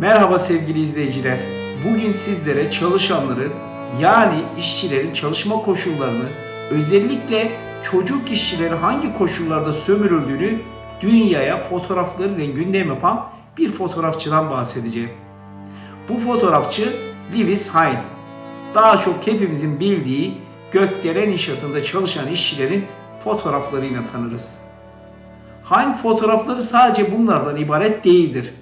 Merhaba sevgili izleyiciler. Bugün sizlere çalışanların yani işçilerin çalışma koşullarını, özellikle çocuk işçilerin hangi koşullarda sömürüldüğünü dünyaya fotoğraflarıyla gündem yapan bir fotoğrafçıdan bahsedeceğim. Bu fotoğrafçı Lewis Hine. Daha çok hepimizin bildiği Gökdelen inşaatında çalışan işçilerin fotoğraflarıyla tanırız. Hine fotoğrafları sadece bunlardan ibaret değildir.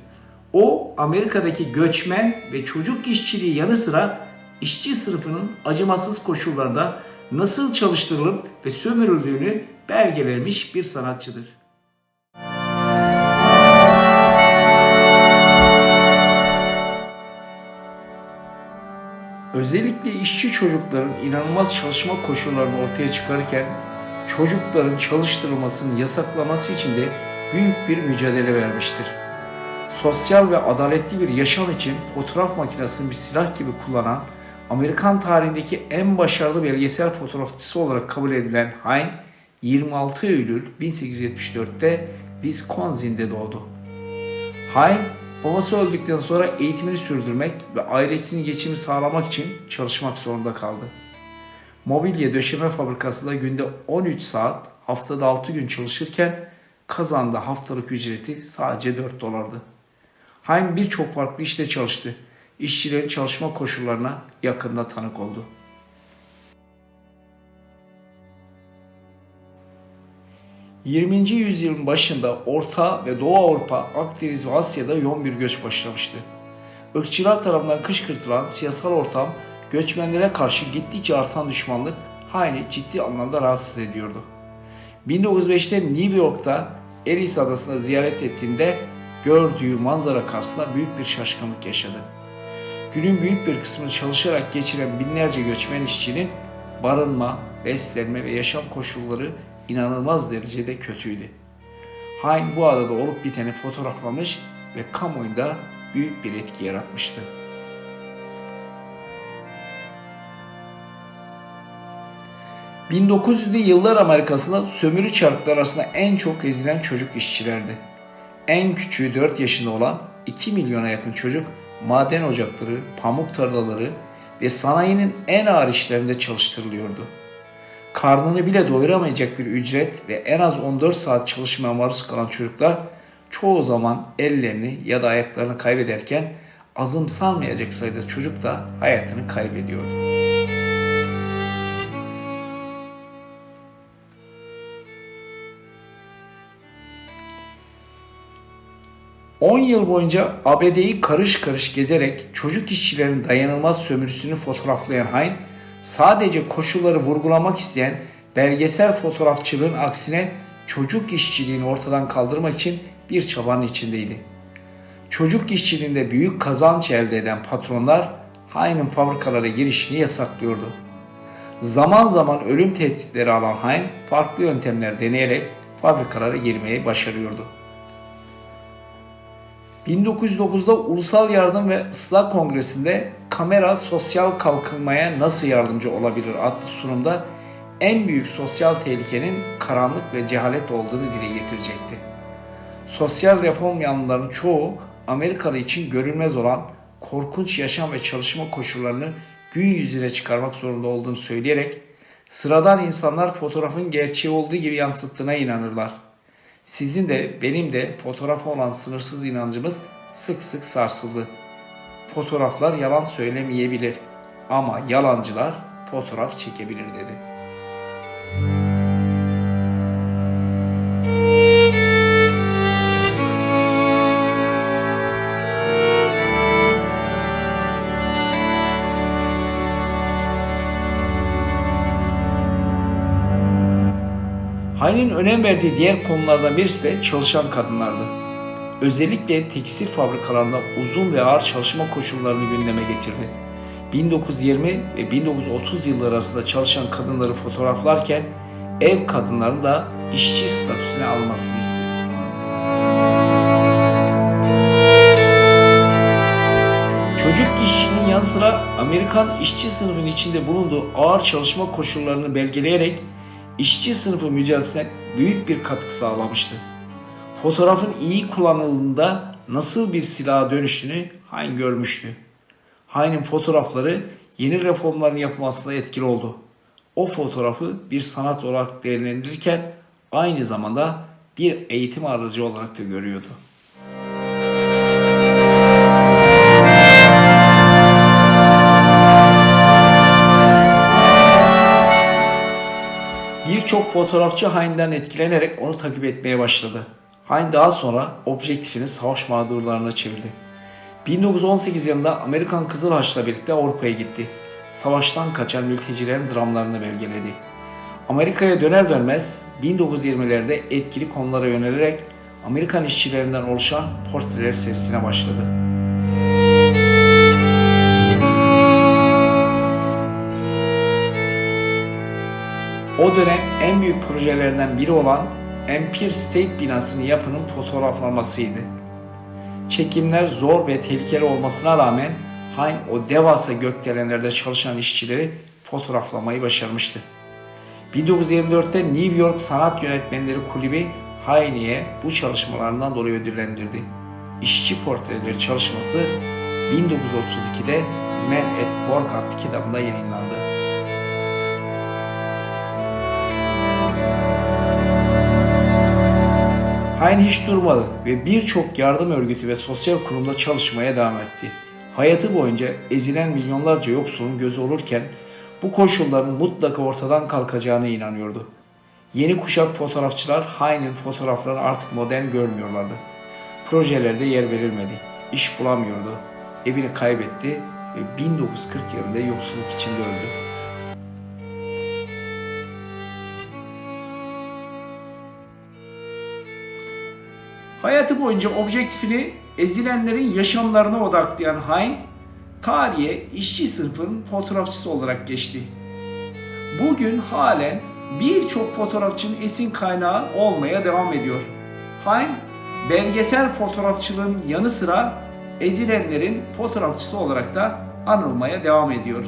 O Amerika'daki göçmen ve çocuk işçiliği yanı sıra işçi sınıfının acımasız koşullarda nasıl çalıştırılıp ve sömürüldüğünü belgelemiş bir sanatçıdır. Özellikle işçi çocukların inanılmaz çalışma koşullarını ortaya çıkarırken çocukların çalıştırılmasını yasaklaması için de büyük bir mücadele vermiştir. Sosyal ve adaletli bir yaşam için fotoğraf makinesini bir silah gibi kullanan Amerikan tarihindeki en başarılı belgesel fotoğrafçısı olarak kabul edilen Hine 26 Eylül 1874'te Wisconsin'de doğdu. Hine, babası öldükten sonra eğitimini sürdürmek ve ailesinin geçimi sağlamak için çalışmak zorunda kaldı. Mobilya döşeme fabrikasında günde 13 saat, haftada 6 gün çalışırken kazandığı haftalık ücreti sadece 4 dolardı. Haim birçok farklı işte çalıştı. İşçilerin çalışma koşullarına yakında tanık oldu. ...20. yüzyılın başında Orta ve Doğu Avrupa, Akdeniz ve Asya'da yoğun bir göç başlamıştı. Irkçılar tarafından kışkırtılan siyasal ortam, göçmenlere karşı gittikçe artan düşmanlık Hain'i ciddi anlamda rahatsız ediyordu. 1905'te New York'ta Ellis Adası'nda ziyaret ettiğinde gördüğü manzara karşısında büyük bir şaşkınlık yaşadı. Günün büyük bir kısmını çalışarak geçiren binlerce göçmen işçinin barınma, beslenme ve yaşam koşulları inanılmaz derecede kötüydü. Hain bu adada olup biteni fotoğraflamış ve kamuoyunda büyük bir etki yaratmıştı. ...1900'lü yıllar Amerika'sında sömürü çarkları arasında en çok ezilen çocuk işçilerdi. En küçüğü 4 yaşında olan 2 milyona yakın çocuk maden ocakları, pamuk tarlaları ve sanayinin en ağır işlerinde çalıştırılıyordu. Karnını bile doyuramayacak bir ücret ve en az 14 saat çalışmaya maruz kalan çocuklar çoğu zaman ellerini ya da ayaklarını kaybederken azımsanmayacak sayıda çocuk da hayatını kaybediyordu. 10 yıl boyunca ABD'yi karış karış gezerek çocuk işçilerin dayanılmaz sömürüsünü fotoğraflayan Hain, sadece koşulları vurgulamak isteyen belgesel fotoğrafçılığın aksine çocuk işçiliğini ortadan kaldırmak için bir çabanın içindeydi. Çocuk işçiliğinde büyük kazanç elde eden patronlar Hain'in fabrikalara girişini yasaklıyordu. Zaman zaman ölüm tehditleri alan Hain farklı yöntemler deneyerek fabrikalara girmeyi başarıyordu. 1909'da Ulusal Yardım ve Islah Kongresi'nde kamera sosyal kalkınmaya nasıl yardımcı olabilir adlı sunumda en büyük sosyal tehlikenin karanlık ve cehalet olduğunu dile getirecekti. Sosyal reform yanlıların çoğu Amerikalı için görünmez olan korkunç yaşam ve çalışma koşullarını gün yüzüne çıkarmak zorunda olduğunu söyleyerek sıradan insanlar fotoğrafın gerçeği olduğu gibi yansıttığına inanırlar. Sizin de benim de fotoğrafa olan sınırsız inancımız sık sık sarsıldı. Fotoğraflar yalan söylemeyebilir ama yalancılar fotoğraf çekebilir dedi. Hayri'nin önem verdiği diğer konulardan birisi de çalışan kadınlardı. Özellikle tekstil fabrikalarında uzun ve ağır çalışma koşullarını gündeme getirdi. 1920 ve 1930 yılları arasında çalışan kadınları fotoğraflarken ev kadınlarını da işçi statüsüne almasını istedi. Çocuk işçinin yanı sıra Amerikan işçi sınıfının içinde bulunduğu ağır çalışma koşullarını belgeleyerek işçi sınıfı mücadelesine büyük bir katkı sağlamıştı. Fotoğrafın iyi kullanıldığında nasıl bir silaha dönüştüğünü Hain görmüştü. Hain'in fotoğrafları yeni reformların yapılmasında etkili oldu. O fotoğrafı bir sanat olarak değerlendirirken aynı zamanda bir eğitim aracı olarak da görüyordu. Birçok fotoğrafçı Hain'den etkilenerek onu takip etmeye başladı. Hain daha sonra objektifini savaş mağdurlarına çevirdi. 1918 yılında Amerikan Kızıl Haç'la birlikte Avrupa'ya gitti. Savaştan kaçan mültecilerin dramlarını belgeledi. Amerika'ya döner dönmez 1920'lerde etkili konulara yönelerek Amerikan işçilerinden oluşan portreler serisine başladı. O dönem en büyük projelerinden biri olan Empire State binasının yapının fotoğraflanmasıydı. Çekimler zor ve tehlikeli olmasına rağmen Hain o devasa gökdelenlerde çalışan işçileri fotoğraflamayı başarmıştı. 1924'te New York Sanat Yönetmenleri Kulübü Haine'ye bu çalışmalarından dolayı ödüllendirdi. İşçi portreleri çalışması 1932'de Men at Work adlı kitabında yayınlandı. Hain hiç durmadı ve birçok yardım örgütü ve sosyal kurumda çalışmaya devam etti. Hayatı boyunca ezilen milyonlarca yoksulun gözü olurken bu koşulların mutlaka ortadan kalkacağına inanıyordu. Yeni kuşak fotoğrafçılar Hain'in fotoğraflarını artık modern görmüyorlardı. Projelerde yer verilmedi. İş bulamıyordu. Evini kaybetti ve 1940 yılında yoksulluk içinde öldü. Hayatı boyunca objektifini ezilenlerin yaşamlarına odaklayan Hain, tarihe işçi sınıfının fotoğrafçısı olarak geçti. Bugün halen birçok fotoğrafçının esin kaynağı olmaya devam ediyor. Hain, belgesel fotoğrafçılığın yanı sıra ezilenlerin fotoğrafçısı olarak da anılmaya devam ediyor.